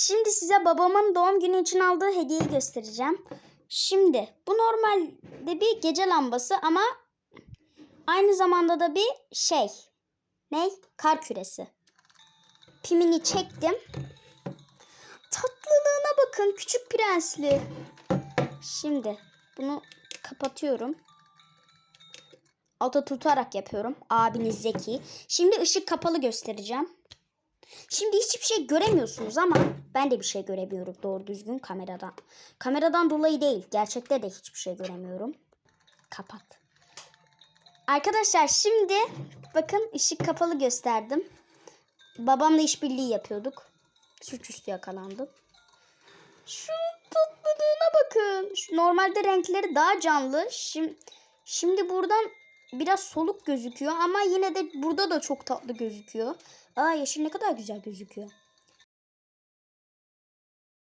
Şimdi size babamın doğum günü için aldığı hediyeyi göstereceğim. Şimdi bu normalde bir gece lambası ama aynı zamanda da bir şey. Ne? Kar küresi. Pimini çektim. Tatlılığına bakın küçük prensli. Şimdi bunu kapatıyorum. Alta tutarak yapıyorum. Abiniz Zeki. Şimdi ışık kapalı göstereceğim. Şimdi hiçbir şey göremiyorsunuz ama ben de bir şey görebiliyorum doğru düzgün kameradan. Kameradan dolayı değil. Gerçekte de hiçbir şey göremiyorum. Kapat. Arkadaşlar şimdi bakın ışık kapalı gösterdim. Babamla işbirliği yapıyorduk. Suçüstü yakalandım. Şu tatlılığına bakın. Normalde renkleri daha canlı. Şimdi, şimdi buradan biraz soluk gözüküyor ama yine de burada da çok tatlı gözüküyor. Aa yeşil ne kadar güzel gözüküyor.